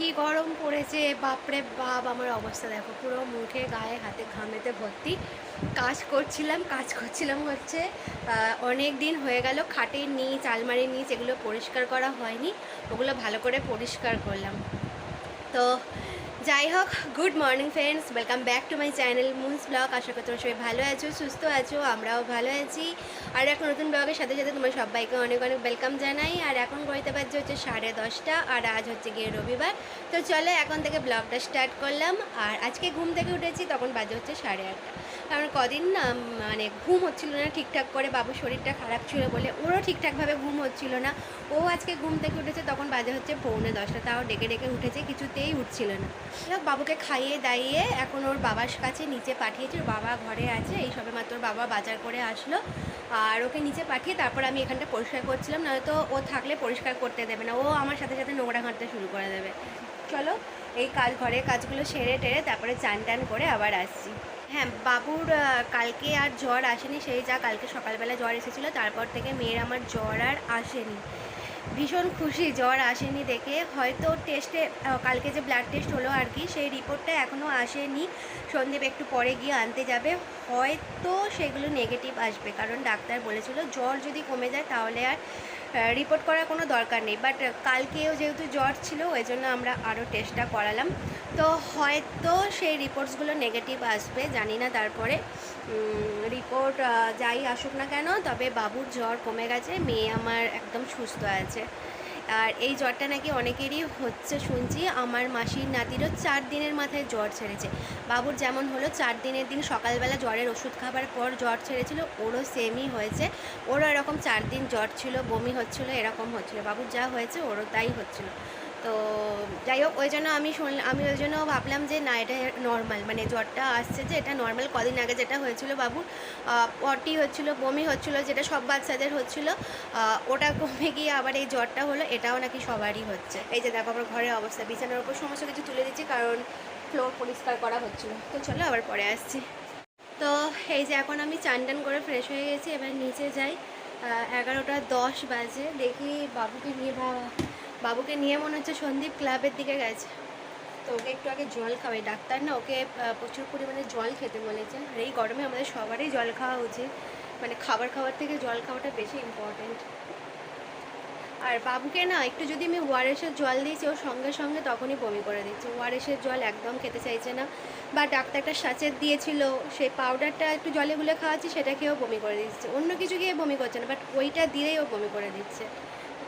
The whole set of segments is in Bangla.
কি গরম পড়েছে, বাপরে বাপ, আমার অবস্থা দেখো, পুরো মুখে, গায়ে, হাতে, ঘামেতে ভর্তি। কাজ করছিলাম কাজ করছিলাম হচ্ছে অনেক দিন হয়ে গেল, খাটের নিচ, আলমারির নিচ, এগুলো পরিষ্কার করা হয়নি, ওগুলো ভালো করে পরিষ্কার করলাম। তো যাই হোক good morning friends welcome back to my channel Moon's blog আশা করি তোমরা সবাই ভালো আছো, সুস্থ আছো, আমরাও ভালো আছি। আর এখন নতুন ব্লগের সাথে সাথে তোমরা সবাইকে অনেক অনেক ওয়েলকাম জানাই। আর এখন গড়িতে বাজছে হচ্ছে সাড়ে দশটা, আর আজ হচ্ছে গিয়ে রবিবার। তো চলো এখন থেকে ব্লগটা স্টার্ট করলাম। আর আজকে ঘুম থেকে উঠেছি, তখন বাজে হচ্ছে সাড়ে আটটা। কারণ কদিন না মানে ঘুম হচ্ছিল না ঠিকঠাক করে, বাবুর শরীরটা খারাপ ছিল বলে ওরও ঠিকঠাকভাবে ঘুম হচ্ছিল না। ও আজকে ঘুম থেকে উঠেছে, তখন বাজে হচ্ছে পৌনে দশটা, তাও ডেকে ডেকে উঠেছে, কিছুতেই উঠছিল না। বাবুকে খাইয়ে দাইয়ে এখন ওর বাবার কাছে নিচে পাঠিয়েছি, ওর বাবা ঘরে আছে, এই সবে মাত্র ওর বাবা বাজার করে আসলো। আর ওকে নিচে পাঠিয়ে তারপর আমি এখানটা পরিষ্কার করছিলাম, নয়তো ও থাকলে পরিষ্কার করতে দেবে না, ও আমার সাথে সাথে নোংরা ঘাঁটতে শুরু করে দেবে। চলো, এই কাজ, ঘরের কাজগুলো সেরে টেরে তারপরে চান টান করে আবার আসছি। হ্যাঁ বাবুর কালকে আর জ্বর আসেনি, সেই যা কালকে সকালবেলা জ্বর এসেছিল, তারপর থেকে মেয়ের আমার জ্বর আর আসেনি। ভীষণ খুশি, জ্বর আসেনি দেখে। হয়তো টেস্টে কালকে যে ব্লাড টেস্ট হলো আর কি, সেই রিপোর্টটা এখনও আসেনি। সন্দীপ একটু পরে গিয়ে আনতে যাবে। হয়তো সেগুলো নেগেটিভ আসবে, কারণ ডাক্তার বলেছিল জ্বর যদি কমে যায় তাহলে আর রিপোর্ট করার কোনো দরকার নেই। বাট কালকেও যেহেতু জ্বর ছিল ওই জন্য আমরা আরও টেস্টটা করালাম। তো হয়তো সেই রিপোর্টসগুলো নেগেটিভ আসবে, জানি না তারপরে। রিপোর্ট যাই আসুক না কেন, তবে বাবুর জ্বর কমে গেছে, মেয়ে আমার একদম সুস্থ আছে। আর এই জ্বরটা নাকি অনেকেরই হচ্ছে শুনছি। আমার মাসির নাতিরও চার দিনের মাথায় জ্বর ছেড়েছে। বাবুর যেমন হলো, চার দিনের দিন সকালবেলা জ্বরের ওষুধ খাবার পর জ্বর ছেড়েছিল, ওরও সেমই হয়েছে। ওরও এরকম চার দিন জ্বর ছিল, বমি হচ্ছিল, এরকম হচ্ছিল। বাবুর যা হয়েছে, ওরও তাই হচ্ছিল। তো যাই হোক, ওই জন্য আমি শুনলাম আমি ওই জন্য ভাবলাম যে না, এটা নর্মাল মানে জ্বরটা আসছে যে এটা নর্মাল কদিন আগে যেটা হয়েছিল বাবুর পটি হচ্ছিল, বমি হচ্ছিল, যেটা সব বাচ্চাদের হচ্ছিল ওটা কমে গিয়ে আবার এই জ্বরটা হলো, এটাও নাকি সবারই হচ্ছে। এই যে দেখো, আমার ঘরের অবস্থা, বিছানার উপর সমস্ত কিছু তুলে দিচ্ছি, কারণ ফ্লোর পরিষ্কার করা হচ্ছিল। তো চলো, আবার পরে আসছি। তো এই যে এখন আমি চান করে ফ্রেশ হয়ে গেছি, এবার নিচে যাই এগারোটা দশ বাজে, দেখি বাবুকে নিয়ে বাবা বাবুকে নিয়ে মনে হচ্ছে সন্দীপ ক্লাবের দিকে গেছে। তো ওকে একটু আগে জল খাওয়াই। ডাক্তার না ওকে প্রচুর পরিমাণে জল খেতে বলেছে আর এই গরমে আমাদের সবারই জল খাওয়া উচিত। মানে খাবার খাওয়ার থেকে জল খাওয়াটা বেশি ইম্পর্টেন্ট আর বাবুকে না একটু যদি আমি ওয়ারেসের জল দিয়েছি, ও সঙ্গে সঙ্গে তখনই বমি করে দিচ্ছে। ওয়ারেসের জল একদম খেতে চাইছে না। বা ডাক্তারটা সাচের দিয়েছিল, সেই পাউডারটা একটু জলে গুলে খাওয়াচ্ছি, সেটা খেয়েও বমি করে দিচ্ছে। অন্য কিছু খেয়ে বমি করছে না বাট ওইটা দিলেই ও বমি করে দিচ্ছে।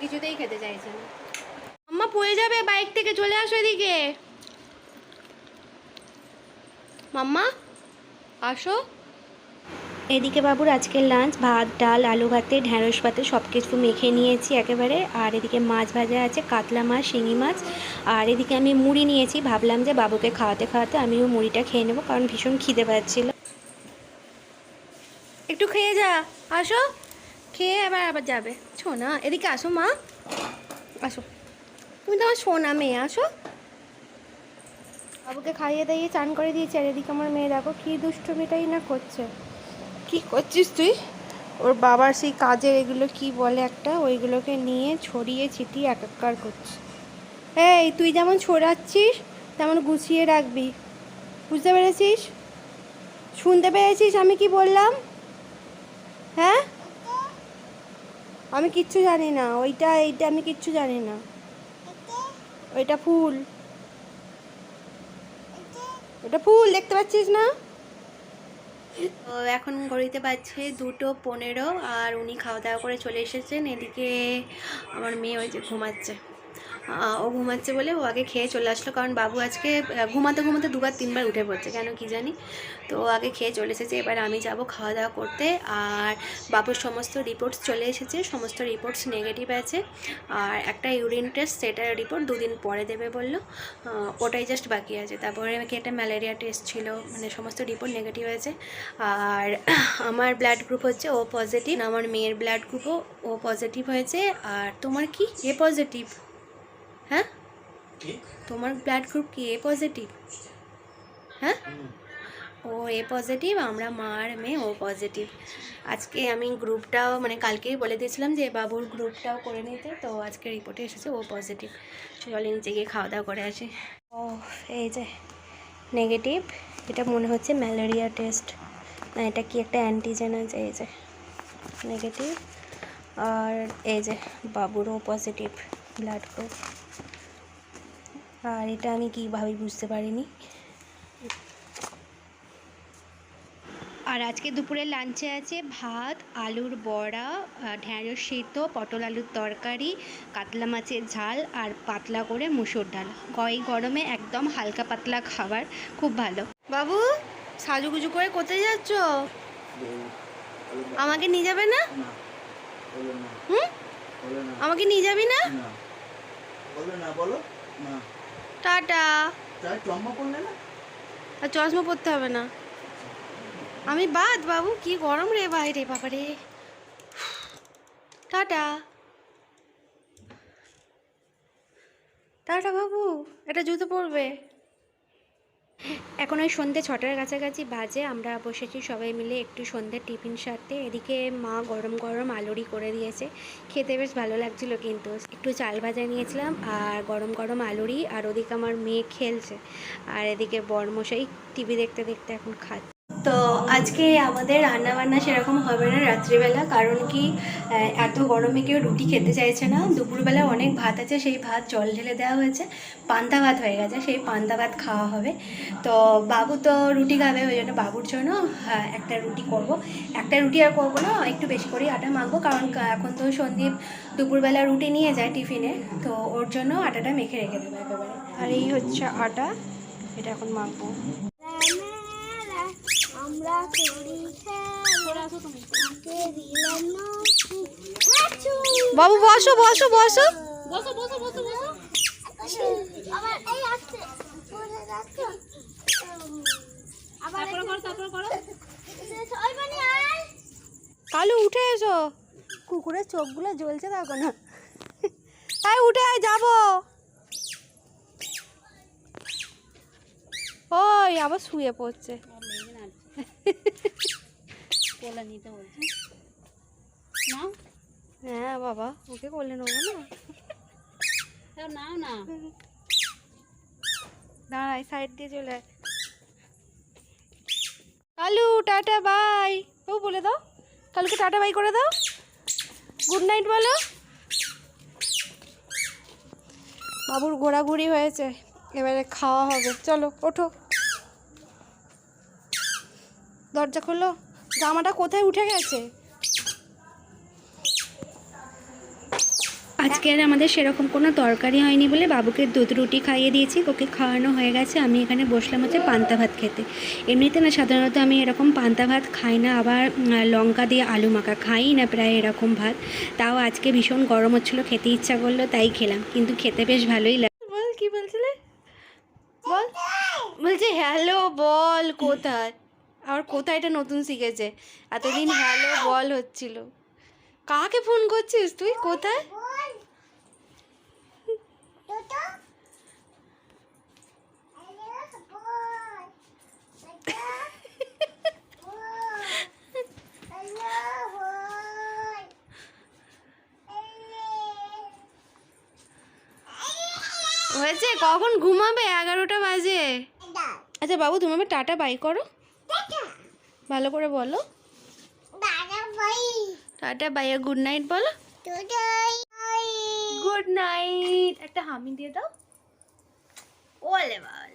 কিছুতেই খেতে চাইছে না। আম্মা পড়ে যাবে বাইক থেকে চলে আসো এদিকে। মাম্মা আসো। এদিকে বাবুর আজকের লাঞ্চ ভাত ডাল আলু ভাতে ঢ্যাঁড়স ভাতে সব কিছু মেখে নিয়েছি একেবারে। আর এদিকে মাছ ভাজা আছে কাতলা মাছ শিঙি মাছ। আর এদিকে আমি মুড়ি নিয়েছি ভাবলাম যে বাবুকে খাওয়াতে খাওয়াতে আমিও মুড়িটা খেয়ে নেব কারণ ভীষণ খিদে পাচ্ছিল। একটু খেয়ে যা আসো। খেয়ে আবার আবার যাবে। ছো শোনা এদিকে আসো মা। আসো। তুমি তো আমার সোনা মেয়ে আসো। বাবুকে খাইয়ে দাইয়ে চান করে দিয়েছি আর এদিকে আমার মেয়ে দেখো কী দুষ্টমিটাই না করছে। কি করছিস তুই? ওর বাবার সেই কাজের এগুলো কি বলে একটা ওইগুলোকে নিয়ে ছড়িয়ে ছিটিয়ে একাকার করছে। এই তুই যেমন ছড়াচ্ছিস তেমন গুছিয়ে রাখবি। বুঝতে পেরেছিস? শুনতে পেরেছিস আমি কি বললাম? হ্যাঁ? আমি কিচ্ছু জানি না ওইটা এইটা আমি কিচ্ছু জানি না। ওইটা ফুল। ওটা ফুল, দেখতে পাচ্ছিস না? তো এখন ঘড়িতে পাচ্ছে দুটো পনেরো আর উনি খাওয়া দাওয়া করে চলে এসেছেন। এদিকে আমার মেয়ে ওই যে ঘুমাচ্ছে। ও ঘুমাচ্ছে বলে ও আগে খেয়ে চলে আসলো। কারণ বাবু আজকে ঘুমাতে ঘুমাতে দুবার তিনবার উঠে পড়ছে, কেন কি জানি? তো ও আগে খেয়ে চলে এসেছে, এবার আমি যাব খাওয়া দাওয়া করতে। আর বাবুর সমস্ত রিপোর্টস চলে এসেছে, সমস্ত রিপোর্টস নেগেটিভ আছে। আর একটা ইউরিন টেস্ট সেটার রিপোর্ট দুদিন পরে দেবে বলল। ওটাই জাস্ট বাকি আছে। তারপরে কি একটা ম্যালেরিয়া টেস্ট ছিল মানে সমস্ত রিপোর্ট নেগেটিভ আছে। আর আমার ব্লাড গ্রুপ হচ্ছে ও পজিটিভ আমার মেয়ের ব্লাড গ্রুপও ও পজিটিভ হয়েছে। আর তোমার কি? এ পজিটিভ হ্যাঁ? তোমার ব্লাড গ্রুপ কি? এ পজিটিভ হ্যাঁ? ও এ পজিটিভ আমরা মার মেয়ে ও পজিটিভ আজকে আমি গ্রুপটাও মানে কালকেই বলে দিয়েছিলাম যে বাবুর গ্রুপটাও করে নিতে তো আজকে রিপোর্টে এসেছে ও পজিটিভ চলে নিচে গিয়ে খাওয়া দাওয়া করে আসি। ও এই যে নেগেটিভ এটা মনে হচ্ছে ম্যালেরিয়া টেস্ট না এটা কি একটা অ্যান্টিজেন আছে? এই যে নেগেটিভ আর এই যে বাবুরও পজিটিভ ব্লাড গ্রুপ আর এটা আমি কীভাবে বুঝতে পারিনি। আর আজকে দুপুরে লাঞ্চে আছে ভাত আলুর বড়া ঢ্যাঁড়স সিদ্ধ পটল আলুর তরকারি কাতলা মাছের ঝাল আর পাতলা করে মুসুর ডাল। গ- এই গরমে একদম হালকা পাতলা খাবার খুব ভালো। বাবু সাজুগুজু করে কোথায় যাচ্ছ? আমাকে নিয়ে যাবে না? হুম? আমাকে নিয়ে যাবি না? না। বলো না বলো। না। টাটা। আর চশমা পরতে হবে না। আমি বাদ বাবু কি গরম রে বাইরে বাবারে টাটা। টাটা বাবু এটা জুতো পরবে। এখন ওই সন্ধ্যে ছটার কাছাকাছি বাজে, আমরা বসেছি সবাই মিলে একটু সন্ধ্যের টিফিন সাথে এদিকে মা গরম গরম আলুরি করে দিয়েছে। খেতে বেশ ভালো লাগছিল কিন্তু। একটু চাল ভাজা নিয়েছিলাম আর গরম গরম আলুরি আর ওদিকে আমার মেয়ে খেলছে। আর এদিকে বরমশাই টিভি দেখতে দেখতে এখন খাচ্ছে। তো আজকে আমাদের রান্না বান্না সেরকম হবে না রাত্রিবেলা কারণ কি এত গরমে কেউ রুটি খেতে চাইছে না। দুপুরবেলা অনেক ভাত আছে সেই ভাত জল ঢেলে দেওয়া হয়েছে। পান্তা ভাত হয়ে গেছে সেই পান্তা ভাত খাওয়া হবে। তো বাবু তো রুটি খাবে ওই জন্য বাবুর জন্য হ্যাঁ, একটা রুটি করব। একটা রুটি আর করব না একটু বেশি করেই আটা মাখবো কারণ এখন তো সন্দীপ দুপুরবেলা রুটি নিয়ে যায় টিফিনে। তো ওর জন্য আটাটা মেখে রেখে দেবো একেবারে। আর এই হচ্ছে আটা এটা এখন মাখবো। আমরা করি। বাবু বসো বসো বসো। আবার এই আসছে তারপর করো আয়। কালু উঠে এসো। কুকুরের চোখগুলো জ্বলছে দেখো না তাই উঠে যাব। ওই আবার শুয়ে পড়ছে। কোলে নিতে বলছে। নাও হ্যাঁ বাবা ওকে করলে নেব না? তাও নাও না। দাঁড়াই সাইড দিয়ে চলে আয়। কালু টাটা বাই ও বলে দাও। কালুকে টাটা বাই করে দাও। গুড নাইট বলো। বাবুর ঘোরাঘুরি হয়েছে। এবারে খাওয়া হবে। চলো ওঠো। দরজা খোলো জামাটা কোথায় উঠে গেছে? আজকে আর আমাদের সেরকম কোনো তরকারি হয়নি বলে বাবুকে দুধ রুটি খাইয়ে দিয়েছি ওকে খাওয়ানো হয়ে গেছে আমি এখানে বসলাম হচ্ছে পান্তা ভাত খেতে। এমনিতে না সাধারণত আমি এরকম পান্তা ভাত খাই না আবার লঙ্কা দিয়ে আলু মাখা খাই না প্রায় এরকম ভাত। তাও আজকে ভীষণ গরম হচ্ছিল খেতে ইচ্ছা করল তাই খেলাম কিন্তু খেতে বেশ ভালোই লাগে বল কি বলছিলে? বল। বলছে হ্যালো বল কোথায়? আবার কোথায় এটা নতুন শিখেছে? এতদিন হ্যালো বল হচ্ছিল। কাকে ফোন করছিস তুই? কোথায়? হয়েছে? কখন ঘুমাবে? এগারোটা বাজে। আচ্ছা বাবু তুমি টাটা বাই করো। ভালো করে বলো। টাটা বাইয়া গুড নাইট বলো। গুড নাইট একটা হামি দিয়ে দাও। ওলে বাল